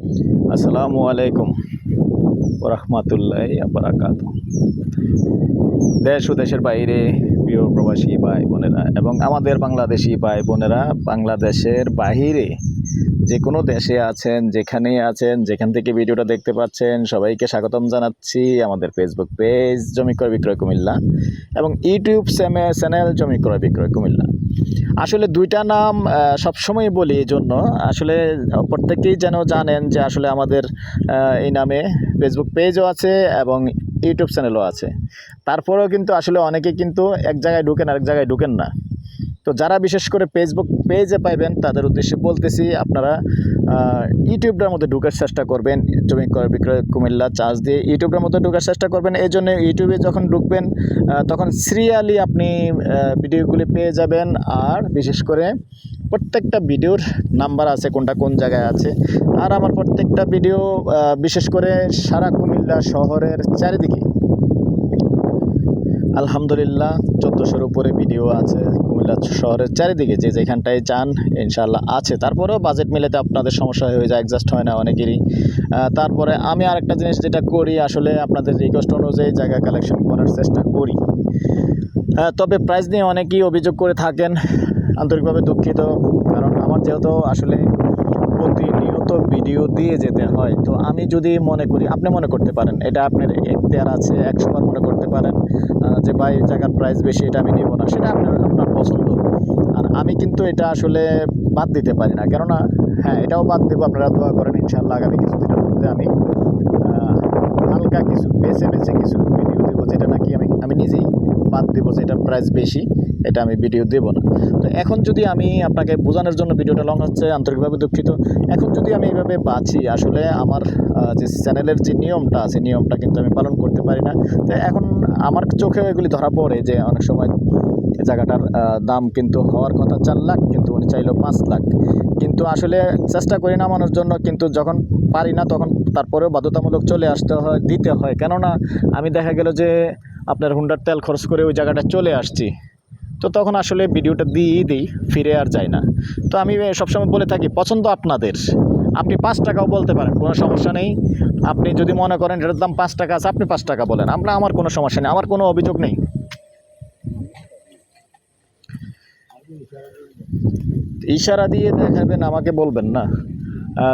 আসসালামু আলাইকুম রহমতুল্লাহ বারাকাত দেশ ও দেশের বাইরে প্রিয় প্রবাসী ভাই বোনেরা এবং আমাদের বাংলাদেশি ভাই বোনেরা বাংলাদেশের বাহিরে যে কোনো দেশে আছেন, যেখানেই আছেন, যেখান থেকে ভিডিওটা দেখতে পাচ্ছেন, সবাইকে স্বাগতম জানাচ্ছি আমাদের ফেসবুক পেজ জমি ক্রয় বিক্রয় কুমিল্লা এবং ইউটিউব চ্যানেল জমি ক্রয় বিক্রয় কুমিল্লা। আসলে দুইটা নাম সবসময় বলি এই জন্য। আসলে প্রত্যেকেই যেন জানেন যে আসলে আমাদের এই নামে ফেসবুক পেজও আছে এবং ইউটিউব চ্যানেলও আছে। তারপরেও কিন্তু আসলে অনেকে কিন্তু এক জায়গায় ঢুকেন, আরেক জায়গায় ঢুকেন না। তো যারা বিশেষ করে ফেসবুক পেজে পাইবেন, তাদের উদ্দেশ্যে বলতেছি, আপনারা ইউটিউবটার মধ্যে ঢুকার চেষ্টা করবেন। জমি ক্রয় বিক্রয় কুমিল্লা চার্জ দিয়ে ইউটিউবের মধ্যে ঢুকার চেষ্টা করবেন। এই জন্য ইউটিউবে যখন ঢুকবেন তখন সিরিয়ালি আপনি ভিডিওগুলি পেয়ে যাবেন। আর বিশেষ করে প্রত্যেকটা ভিডিওর নাম্বার আছে, কোনটা কোন জায়গায় আছে। আর আমার প্রত্যেকটা ভিডিও বিশেষ করে সারা কুমিল্লা শহরের চারিদিকে আলহামদুলিল্লাহ, চোদ্দোশোর উপরে ভিডিও আছে কুমিল্লা শহরের চারিদিকে। যে যেখানটায় চান ইনশাল্লাহ আছে। তারপরেও বাজেট মিলেতে আপনাদের সমস্যা হয়ে যায় অ্যাডজাস্ট হয় না অনেকেরই। তারপরে আমি আরেকটা জিনিস যেটা করি, আসলে আপনাদের রিকোয়েস্ট অনুযায়ী জায়গা কালেকশন করার চেষ্টা করি। তবে প্রাইস নিয়ে অনেকেই অভিযোগ করে থাকেন, আন্তরিকভাবে দুঃখিত। কারণ আমার যেহেতু আসলে প্রতিনিয়ত ভিডিও দিয়ে যেতে হয়। তো আমি যদি মনে করি, আপনি মনে করতে পারেন, এটা আপনার এখতিয়ার আছে, একশোবার মনে করতে পারেন যে ভাই জায়গার প্রাইস বেশি, এটা আমি নেব না, সেটা আপনার আপনার পছন্দ। আর আমি কিন্তু এটা আসলে বাদ দিতে পারি না। কেননা হ্যাঁ এটাও বাদ দেবো, আপনারা দোয়া করেন ইনশাল্লাহ আগামী কিছুদিনের মধ্যে আমি হালকা কিছু বেছে বেছে কিছু ভিডিও যেটা নাকি আমি আমি নিজেই বাদ দেবো যে এটার প্রাইস বেশি, এটা আমি ভিডিও দেব না। তো এখন যদি আমি আপনাকে বোঝানোর জন্য ভিডিওটা লং হচ্ছে, আন্তরিকভাবে দুঃখিত। এখন যদি আমি এইভাবে বাঁচি, আসলে আমার যে চ্যানেলের যে নিয়মটা আছে, নিয়মটা কিন্তু আমি পালন করতে পারি না। তো এখন আমার চোখেও এগুলি ধরা পড়ে যে অনেক সময় এই জায়গাটার দাম কিন্তু হওয়ার কথা চার লাখ, কিন্তু উনি চাইলো পাঁচ লাখ। কিন্তু আসলে চেষ্টা করি নামানোর জন্য, কিন্তু যখন পারি না, তখন তারপরেও বাধ্যতামূলক চলে আসতে হয়, দিতে হয়। কেননা আমি দেখা গেল যে আপনার হুন্ডার তেল খরচ করে ওই জায়গাটা চলে আসছি। তো তখন আসলে ভিডিওটা দিয়েই দিই, ফিরে আর যায় না। তো আমি সবসময় বলে থাকি, পছন্দ আপনাদের। আপনি পাঁচ টাকাও বলতে পারেন, কোনো সমস্যা নেই। আপনি যদি মনে করেন এটার দাম পাঁচ টাকা আছে, আপনি পাঁচ টাকা বলেন। আমরা আমার কোনো সমস্যা নেই, আমার কোনো অভিযোগ নেই। ইশারা দিয়ে দেখাবেন আমাকে বলবেন না।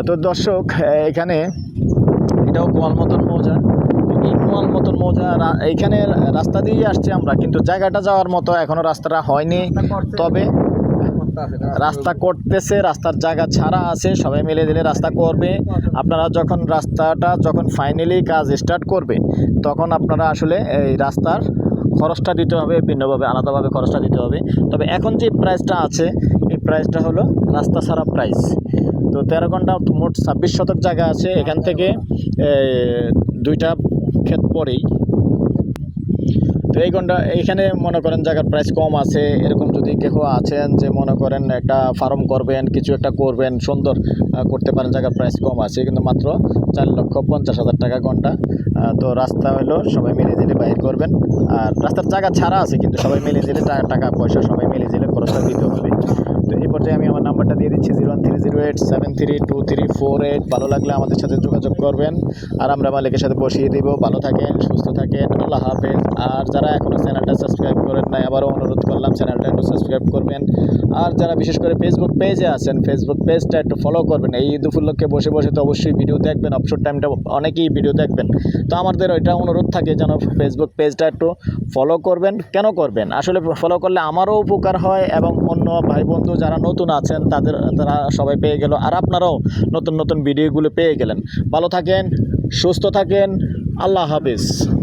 তো দর্শক এখানে এটাও গোয়াল মতন মৌজা। গোয়াল মতন মৌজা এইখানে রাস্তা দিয়েই আসছি আমরা কিন্তু জায়গাটা যাওয়ার মতো এখনও রাস্তাটা হয়নি। তবে রাস্তা করতেছে রাস্তার জায়গা ছাড়া আছে সবাই মিলে দিলে রাস্তা করবে। আপনারা যখন রাস্তাটা যখন ফাইনালি কাজ স্টার্ট করবে তখন আপনারা আসলে এই রাস্তার খরচটা দিতে হবে, ভিন্নভাবে, আলাদাভাবে খরচটা দিতে হবে। তবে এখন যে প্রাইসটা আছে, এই প্রাইসটা হলো রাস্তা সারা প্রাইস তো তেরো ঘণ্টা মোট ছাব্বিশ শতক জায়গা আছে, এখান থেকে দুইটা ক্ষেত পরেই। এই এইখানে মনে করেন জায়গার প্রাইস কম আছে, এরকম যদি কেউ আছেন যে মনে করেন একটা ফার্ম করবেন, কিছু একটা করবেন, সুন্দর করতে পারেন, জায়গার প্রাইস কম আছে, কিন্তু মাত্র চার লক্ষ পঞ্চাশ হাজার টাকা ঘণ্টা তো রাস্তা হলো সবাই মিলে দিলে বাইর করবেন, আর রাস্তার জায়গা ছাড়া আছে কিন্তু সবাই মিলে দিলে টাকা পয়সা সবাই মিলে দিলে খরচটা দিতে হবে তো এই পর্যায়ে আমি আমার নাম্বারটা দিয়ে দিচ্ছি zero one three zero eight seven three two three four eight ভালো লাগলে আমাদের সাথে যোগাযোগ করবেন। আর আমরা মালিকের সাথে বসিয়ে দিব। ভালো থাকেন, সুস্থ থাকেন। আল্লাহ হাফেজ। আর যারা এখনও চ্যানেলটা সাবস্ক্রাইব করেন নাই, আবারও অনুরোধ করলাম চ্যানেলটা একটু সাবস্ক্রাইব করবেন। আর যারা বিশেষ করে ফেসবুক পেজে আছেন ফেসবুক পেজটা একটু ফলো করবেন। এই ঈদ উপলক্ষে বসে বসে তো অবশ্যই ভিডিও দেখবেন অবসর টাইমটা অনেকেই ভিডিও দেখবেন। তো আমাদের এটা অনুরোধ থাকে যেন ফেসবুক পেজটা একটু ফলো করবেন। কেন করবেন? আসলে ফলো করলে আমারও উপকার হয় এবং অন্য ভাই বন্ধু যারা নতুন আছেন, তাদের, তারা সবাই পেয়ে গেল। আর আপনারাও নতুন নতুন ভিডিওগুলো পেয়ে গেলেন। ভালো থাকেন সুস্থ থাকেন। আল্লাহ হাফিজ।